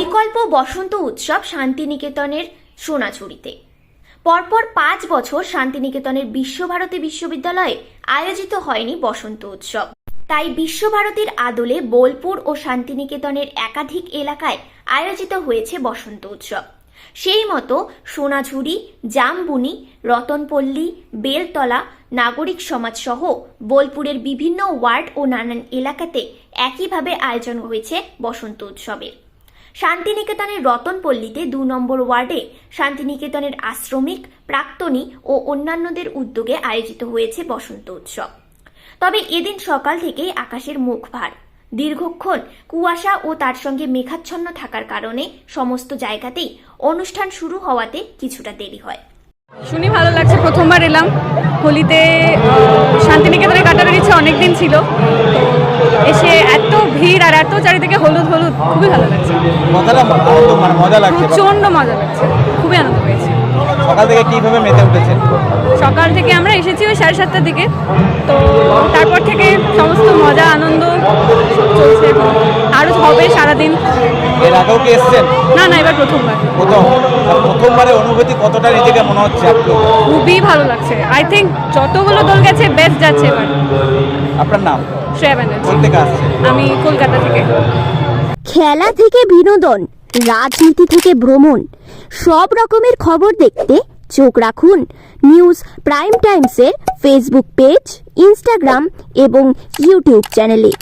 বিকল্প বসন্ত উৎসব শান্তিনিকেতনের সোনাঝুরিতে। পরপর পাঁচ বছর শান্তিনিকেতনের বিশ্বভারতী বিশ্ববিদ্যালয়ে আয়োজিত হয়নি বসন্ত উৎসব। তাই বিশ্বভারতীর আদলে বোলপুর ও শান্তিনিকেতনের একাধিক এলাকায় আয়োজিত হয়েছে বসন্ত উৎসব। সেই মতো সোনাঝুরি, জামবুনি, রতনপল্লী, বেলতলা, নাগরিক সমাজ সহ বোলপুরের বিভিন্ন ওয়ার্ড ও নানান এলাকাতে একইভাবে আয়োজন হয়েছে বসন্ত উৎসবের। শান্তিনিকেতনের রতনপল্লীতে দু নম্বর ওয়ার্ডে শান্তিনিকেতনের আশ্রমিক, প্রাক্তনী ও অন্যান্যদের উদ্যোগে আয়োজিত হয়েছে বসন্ত উৎসব। তবে এদিন সকাল থেকেই আকাশের মুখ ভার। দীর্ঘক্ষণ কুয়াশা ও তার সঙ্গে মেঘাচ্ছন্ন থাকার কারণে সমস্ত জায়গাতেই অনুষ্ঠান শুরু হওয়াতে কিছুটা দেরি হয়। শুনি ভালো লাগছে, প্রথমবার এলাম। হোলিতে শান্তিনিকেতনে কাটানোর ইচ্ছে অনেক দিন ছিল। ভিড় আর এত চারিদিকে হলুদ হলুদ খুবই ভালো লাগছে। মানে মজা লাগছে। প্রচণ্ড মজা লাগছে খুবই আনন্দ পেয়েছি। সকাল থেকে কীভাবে মেতে উঠেছেন? সকাল থেকে আমরা এসেছি ওই সাড়ে সাতটার দিকে। তো তারপর থেকে সমস্ত মজা আনন্দ চলছে এখন। আরও হবে সারাদিন। এর আগেও কি এসছেন? না না এবার প্রথমবার। প্রথম। প্রথমবারের অনুভূতি কতটা নিজেকে মনে হচ্ছে খুবই ভালো লাগছে। আই থিঙ্ক যতগুলো দল গেছে বেস্ট যাচ্ছে এবার। আপনার নাম? শ্রেয়া ব্যানার্জি কোন থেকে আসছেন? আমি কলকাতা থেকে। খেলা থেকে বিনোদন রাজনীতি থেকে ভ্রমণ সব রকমের খবর দেখতে চোখ রাখুন নিউজ প্রাইম টাইমসের ফেসবুক পেজ ইনস্টাগ্রাম এবং ইউটিউব চ্যানেলে।